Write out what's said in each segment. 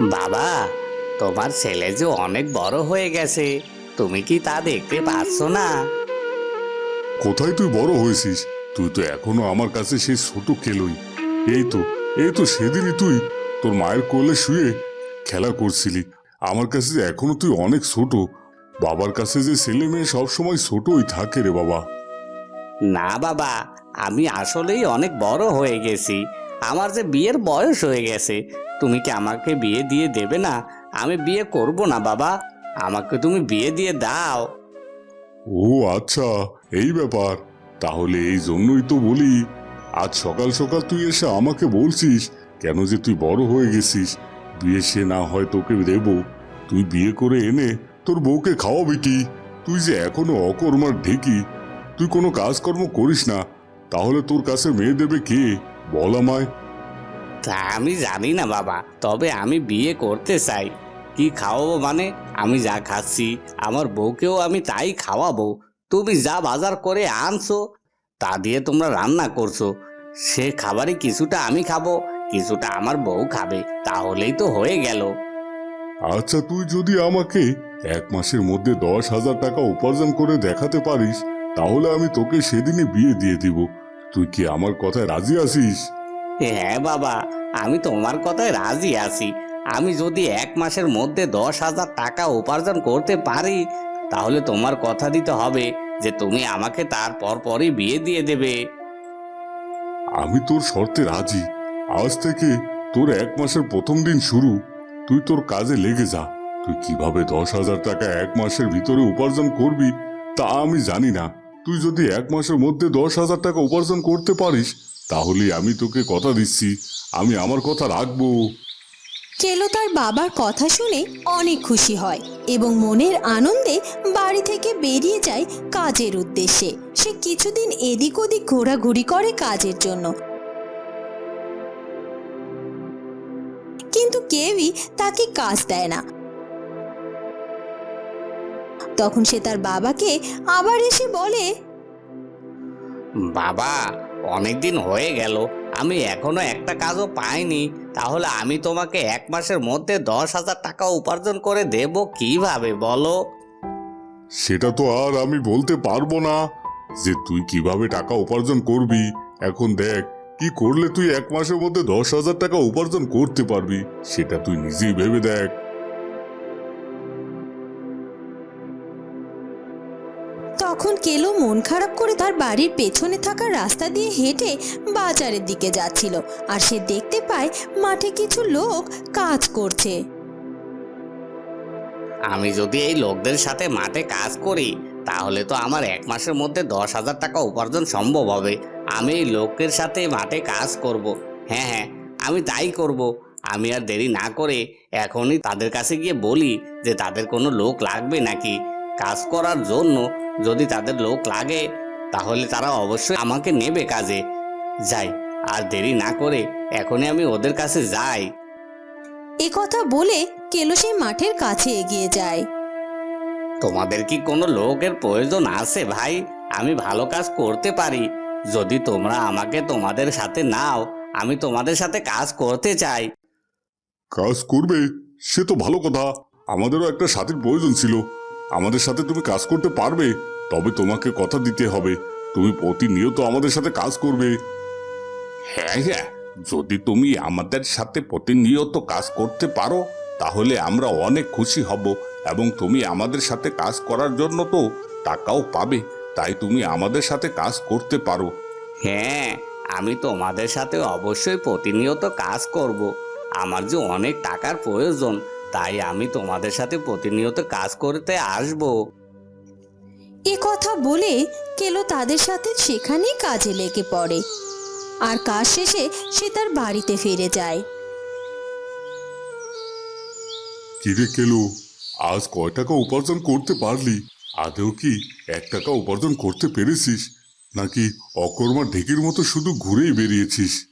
বাবা তোমার ছেলে যে অনেক বড় হয়ে গেছে তুমি কি তা দেখতে পাচ্ছ না? কোথায় তুই বড় হয়েছিস? তুই তো এখনও আমার কাছে সেই ছোট খেলোই। এই তো এই তো সেদিনই তুই তোর মায়ের কোলে শুয়ে খেলা করছিলি। আমার কাছে যে এখনও তুই অনেক ছোট। বাবার কাছে যে ছেলে মেয়ে সবসময় ছোটই থাকে রে বাবা। না বাবা আমি আসলেই অনেক বড় হয়ে গেছি। আমার যে বিয়ের বয়স হয়ে গেছে, তুমি কি আমাকে বিয়ে দিয়ে দেবে না? আমি বিয়ে করব না, বাবা। আমাকে তুমি বিয়ে দিয়ে দাও। ও আচ্ছা এই ব্যাপার। তাহলে এই জন্যই তো বলি, আজ সকাল সকাল তুই এসে আমাকে বলছিস, কেন যে তুই বড় হয়ে গেছিস? বিয়ে সে না হয় তোকে দেব। তুই বিয়ে করে এনে তোর বউকে খাওয়াবি কি? তুই যে এখনও অকর্মার ঢেকি, তুই কোনো কাজকর্ম করিস না। তাহলে তোর কাছে মেয়ে দেবে কে? বল আমায়। তা আমি জানি না বাবা, তবে আমি বিয়ে করতে চাই। কি খাওয়াবো মানে? আমি যা খাচ্ছি, আমার বউকেও আমি তাই খাওয়াবো। তুমি যা বাজার করে আনছো, তা দিয়ে তোমরা রান্না করছ। সে খাবারই কিছুটা আমি খাব, কিছুটা আমার বউ খাবে, তাহলেই তো হয়ে গেল। আচ্ছা তুই যদি আমাকে এক মাসের মধ্যে দশ হাজার টাকা উপার্জন করে দেখাতে পারিস, তাহলে আমি তোকে সেদিনে বিয়ে দিয়ে দিব। তুই কি আমার কথায় রাজি আছিস? হ্যাঁ বাবা, আমি তোমার কথায় রাজি আছি। আমি যদি এক মাসের মধ্যে দশ হাজার টাকা উপার্জন করতে পারি, তাহলে তোমার কথা দিতে হবে যে তুমি আমাকে তারপর পরই বিয়ে দিয়ে দেবে। আমি তোর শর্তে রাজি। আজ থেকে তোর এক মাসের প্রথম দিন শুরু। তুই তোর কাজে লেগে যা। তুই কীভাবে দশ হাজার টাকা এক মাসের ভিতরে উপার্জন করবি, তা আমি জানি না। তুই যদি এক মাসের মধ্যে দশ হাজার টাকা উপার্জন করতে পারিস তাহলে আমি তোকে কথা দিচ্ছি। আমি আমার কথা রাখব। কেলো তার বাবার কথা শুনে অনেক খুশি হয় এবং মনের আনন্দে বাড়ি থেকে বেরিয়ে যায় কাজের উদ্দেশ্যে। সে কিছুদিন এদিক ওদিক ঘোরাঘুরি করে কাজের জন্য। কিন্তু কেউই তাকে কাজ দেয় না। তখন সে তার বাবাকে আবার এসে বলে বাবা অনেক দিন হয়ে গেল, আমি এখনও একটা কাজও পাইনি, তাহলে আমি তোমাকে এক মাসের মধ্যে দশ হাজার টাকা উপার্জন করে দেব কীভাবে, বলো? সেটা তো আর আমি বলতে পারব না, যে তুই কীভাবে টাকা উপার্জন করবি? এখন দেখ, কি করলে তুই এক মাসের মধ্যে দশ হাজার টাকা উপার্জন করতে পারবি, সেটা তুই নিজেই ভেবে দেখ। কেলো মন খারাপ করে তার বাড়ির পেছনে থাকা রাস্তা দিয়ে হেঁটে বাজারের দিকে যাচ্ছিল আর সে দেখতে পায় মাঠে কিছু লোক কাজ করছে আমি যদি এই লোকদের সাথে মাঠে কাজ করি, তাহলে তো আমার এক মাসের মধ্যে দশ হাজার টাকা উপার্জন সম্ভব হবে আমি এই লোকের সাথে মাঠে কাজ করব। হ্যাঁ হ্যাঁ আমি তাই করব। আমি আর দেরি না করে এখনই তাদের কাছে গিয়ে বলি যে তাদের কোনো লোক লাগবে নাকি কাজ করার জন্য যদি তাদের লোক লাগে তাহলে তারা অবশ্যই আমাকে নেবে কাজে। যাই আর দেরি না করে এখনই আমি ওদের কাছে যাই। এ কথা বলে কেলো সেই মাঠের কাছে এগিয়ে যায়। তোমাদের কি কোনো লোকের প্রয়োজন আছে ভাই? আমি ভালো কাজ করতে পারি। যদি তোমরা আমাকে তোমাদের সাথে নাও আমি তোমাদের সাথে কাজ করতে চাই। কাজ করবে? সে তো ভালো কথা। আমাদেরও একটা সাথীর প্রয়োজন ছিল। আমাদের সাথে তুমি কাজ করতে পারবে, তবে তোমাকে কথা দিতে হবে। তুমি প্রতিনিয়ত আমাদের সাথে কাজ করবে। হ্যাঁ হ্যাঁ যদি তুমি আমাদের সাথে প্রতিনিয়ত কাজ করতে পারো, তাহলে আমরা অনেক খুশি হব এবং তুমি আমাদের সাথে কাজ করার জন্য তো টাকাও পাবে, তাই তুমি আমাদের সাথে কাজ করতে পারো। হ্যাঁ আমি তোমাদের সাথে অবশ্যই প্রতিনিয়ত কাজ করব। আমার যে অনেক টাকার প্রয়োজন তাই আমি তোমাদের সাথে প্রতিনিয়ত কাজ করতে আসব। এ কথা বলে কেলো তাদের সাথে সেখানেই কাজে লেগে পড়ে। আর কাজ শেষে সে তার বাড়িতে ফিরে যায়। কিরে কেলো আজ কয় টাকা উপার্জন করতে পারলি? আদেও কি এক টাকা উপার্জন করতে পেরেছিস? নাকি অকর্মা ঢেকির মতো শুধু ঘুরেই বেরিয়েছিস?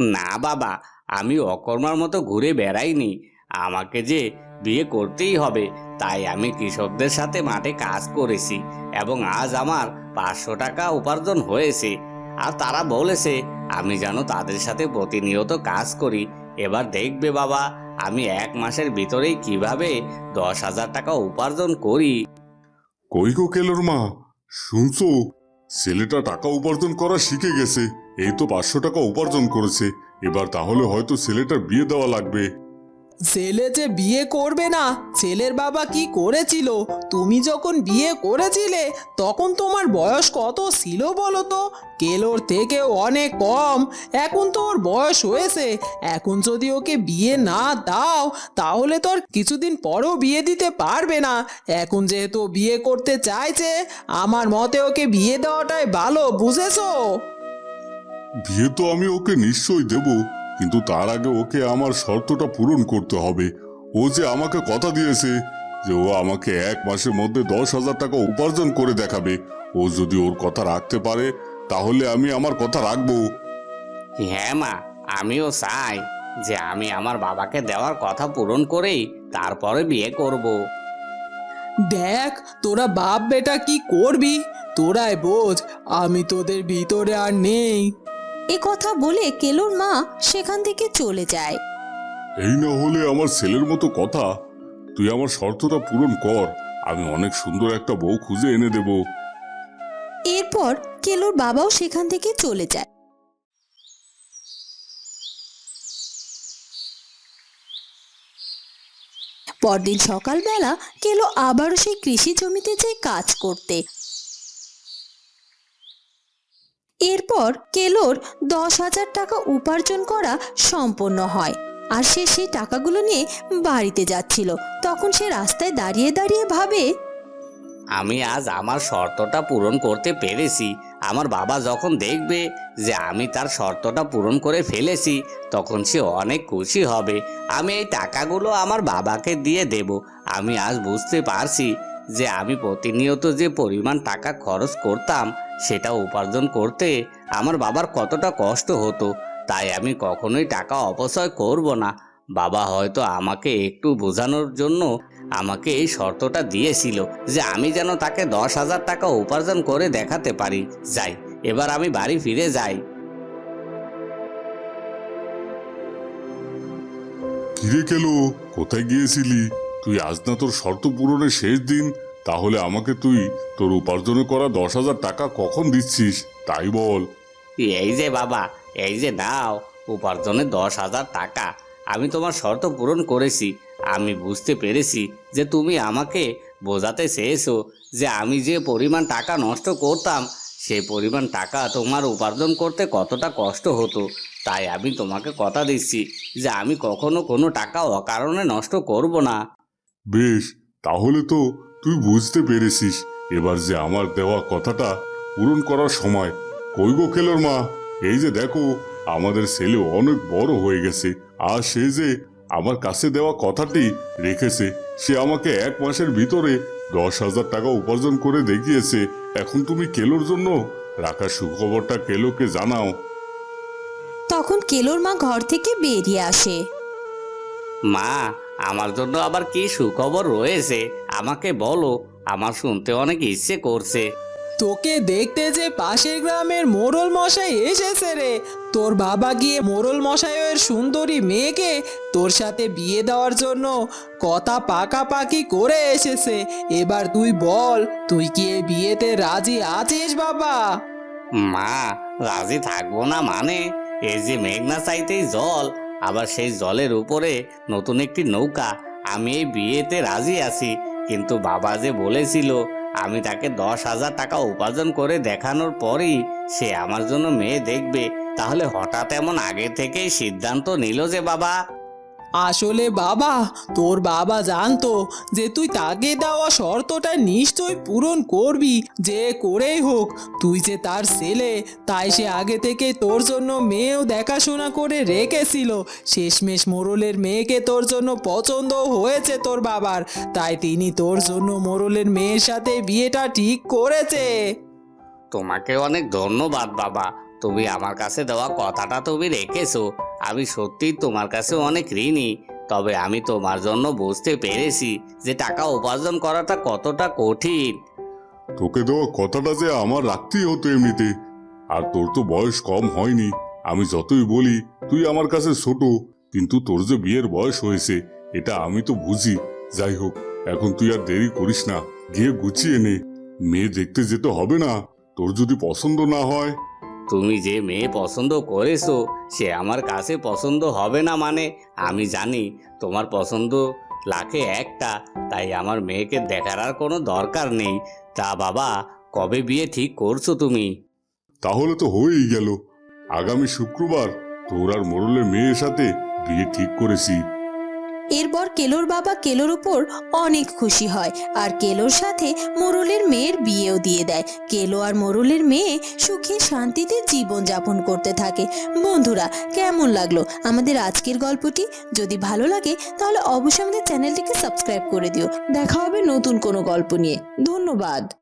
না বাবা আমি অকর্মার মতো ঘুরে বেড়াইনি। আমাকে যে বিয়ে করতেই হবে, তাই আমি কৃষকদের সাথে মাঠে কাজ করেছি এবং আজ আমার পাঁচশো টাকা উপার্জন হয়েছে। আর তারা বলেছে, আমি যেন তাদের সাথে প্রতিনিয়ত কাজ করি। এবার দেখবে বাবা, আমি এক মাসের ভিতরেই কীভাবে দশ হাজার টাকা উপার্জন করি। কই গো কেলোর মা? শুনছো? ছেলেটা টাকা উপার্জন করা শিখে গেছে, এই তো পাঁচশো টাকা উপার্জন করেছে। এবার তাহলে হয়তো ছেলেটার বিয়ে দেওয়া লাগবে। ছেলে যে বিয়ে করবে না, ছেলের বাবা কি করেছিল? তুমি যখন বিয়ে করেছিলে, তখন তোমার বয়স কত ছিল বলো তো? কেলোর থেকে অনেক কম। এখন তো ওর বয়স হয়েছে। এখন যদি ওকে বিয়ে না দাও, তাহলে তো আর কিছুদিন পরও বিয়ে দিতে পারবে না। এখন যেহেতু বিয়ে করতে চাইছে, আমার মতে ওকে বিয়ে দেওয়াটাই ভালো, বুঝেছ? বিয়ে তো আমি ওকে নিশ্চয়ই দেব। কিন্তু তার আগে ওকে আমার শর্তটা পূরণ করতে হবে। ও যে আমাকে কথা দিয়েছে যে ও আমাকে এক মাসের মধ্যে দশ হাজার টাকা উপার্জন করে দেখাবে। ও যদি ওর কথা রাখতে পারে তাহলে আমি আমার কথা রাখব। হ্যাঁ মা আমিও চাই যে আমি আমার বাবাকে দেওয়ার কথা পূরণ করেই তারপরে বিয়ে করব। দেখ তোরা বাপ বেটা কি করবি? তোরাই বোঝ আমি তোদের ভিতরে আর নেই। এ কথা বলে কেলোর মা সেখান থেকে চলে যায়। এই না হলে আমার ছেলের মতো কথা। তুই আমার শর্তটা পূরণ কর। আমি অনেক সুন্দর একটা বউ খুঁজে এনে দেব। এরপর কেলোর বাবাও সেখান থেকে চলে যায়। পরদিন সকালবেলা কেলো আবারও সেই কৃষি জমিতে যায় কাজ করতে এরপর কেলোর দশ হাজার টাকা উপার্জন করা সম্পন্ন হয়। আর সে সেই টাকাগুলো নিয়ে বাড়িতে যাচ্ছিল। তখন সে রাস্তায় দাঁড়িয়ে দাঁড়িয়ে ভাবে, আমি আজ আমার শর্তটা পূরণ করতে পেরেছি। আমার বাবা যখন দেখবে যে আমি তার শর্তটা পূরণ করে ফেলেছি, তখন সে অনেক খুশি হবে। আমি এই টাকাগুলো আমার বাবাকে দিয়ে দেব। আমি আজ বুঝতে পারছি যে আমি প্রতিনিয়ত যে পরিমাণ টাকা খরচ করতাম, সেটা উপার্জন করতে আমার বাবার কতটা কষ্ট হতো, তাই আমি কখনোই টাকা অপচয় করব না। বাবা হয়তো আমাকে একটু বোঝানোর জন্য আমাকে এই শর্তটা দিয়েছিল যে আমি যেন তাকে দশ হাজার টাকা উপার্জন করে দেখাতে পারি। যাই, এবার আমি বাড়ি ফিরে যাই। কিরে কেলো? কোথায় গিয়েছিলি? তুই আজ না তোর শর্ত পূরণের শেষ দিন, তাহলে আমাকে তুই তোর উপার্জনে করা দশ হাজার টাকা কখন দিচ্ছিস? তাই বল। এই যে বাবা, এই যে নাও উপার্জনে দশ হাজার টাকা। আমি তোমার শর্ত পূরণ করেছি। আমি বুঝতে পেরেছি যে তুমি আমাকে বোঝাতে চেয়েছো যে আমি যে পরিমাণ টাকা নষ্ট করতাম সেই পরিমাণ টাকা তোমার উপার্জন করতে কতটা কষ্ট হতো। তাই আমি তোমাকে কথা দিচ্ছি যে আমি কখনো কোনো টাকা অকারণে নষ্ট করব না। বেশ তাহলে তো তুই বুঝতে পেরেছিস এবার যে আমার দেওয়া কথাটা পূরণ করার সময়। কই গো খেলোর মা? এই যে দেখো আমাদের ছেলে অনেক বড় হয়ে গেছে আর সে যে আমার কাছে দেওয়া কথাটি রেখেছে সে আমাকে এক মাসের ভিতরে দশ হাজার টাকা উপার্জন করে দেখিয়েছে। এখন তুমি কেলোর জন্য রাখা সুখবরটা কেলোকে জানাও। তখন কেলোর মা ঘর থেকে বেরিয়ে আসে। মা আমার জন্য আবার কি সুখবর রয়েছে? আমাকে বলো আমার শুনতে অনেক ইচ্ছে করছে। তোকে দেখতে যে পাশের গ্রামের মোড়ল মশাই এসেছে রে। তোর বাবা গিয়ে মোড়ল মশাইয়ের সুন্দরী মেয়েকে তোর সাথে বিয়ে দেওয়ার জন্য কথা পাকাপাকি করে এসেছে। এবার তুই বল তুই কি এই বিয়েতে রাজি আছিস বাবা? মা রাজি থাকব না মানে? এই যে মেঘনা চাইতেই জল আবার সেই জলের উপরে নতুন একটি নৌকা। আমি এই বিয়েতে রাজি আছি, কিন্তু বাবা যে বলেছিল, আমি তাকে দশ হাজার টাকা উপার্জন করে দেখানোর পরই সে আমার জন্য মেয়ে দেখবে। তাহলে হঠাৎ এমন আগে থেকেই সিদ্ধান্ত নিল যে বাবা। আসলে বাবা, তোর বাবা জানতো যে তুই তাকে দেওয়া শর্তটা নিশ্চয় পূরণ করবি, যে করেই হোক। তুই যে তার ছেলে, তাই সে আগে থেকে তোর জন্য মেয়েও দেখাশোনা করে রেখেছিল। শেষমেশ মোরলের মেয়েকে তোর জন্য পছন্দ হয়েছে তোর বাবার। তাই তিনি তোর জন্য মোরলের মেয়ের সাথে বিয়েটা ঠিক করেছে। তোমাকে অনেক ধন্যবাদ বাবা। তুমি আমার কাছে দেওয়া কথাটা তুমি রেখেছো। আমি সত্যিই তোমার কাছে অনেক ঋণী, তবে আমি তোমার জন্য বুঝতে পেরেছি যে টাকা উপার্জন করাটা কতটা কঠিন। তোকে দেওয়া কথাটা যে আমার রাখতেই হতো এমনিতে। আর তোর তো বয়স কম হয়নি। আমি যতই বলি, তুই আমার কাছে ছোট, কিন্তু তোর যে বিয়ের বয়স হয়েছে, এটা আমি তো বুঝি। যাই হোক, এখন তুই আর দেরি করিস না। গিয়ে গুছিয়ে নে। মেয়ে দেখতে যেতে হবে না। তোর যদি পছন্দ না হয় তুমি যে মেয়ে পছন্দ করেছ, সে আমার কাছে পছন্দ হবে না মানে? আমি জানি তোমার পছন্দ লাখে একটা, তাই আমার মেয়েকে দেখার আর কোনো দরকার নেই। তা বাবা, কবে বিয়ে ঠিক করছ তুমি? তাহলে তো হয়েই গেল। আগামী শুক্রবার তোর আর মোড়লের মেয়ের সাথে বিয়ে ঠিক করেছি। এরপর কেলোর বাবা কেলোর উপর অনেক খুশি হয় আর কেলোর সাথে মোরলের মেয়ের বিয়েও দিয়ে দেয়। কেলো আর মোরলের মেয়ে সুখে শান্তিতে জীবন যাপন করতে থাকে। বন্ধুরা, কেমন লাগল আমাদের আজকের গল্পটি? যদি ভালো লাগে, তাহলে অবশ্যই আমাদের চ্যানেলটিকে সাবস্ক্রাইব করে দিও। দেখা হবে নতুন কোনো গল্প নিয়ে। ধন্যবাদ।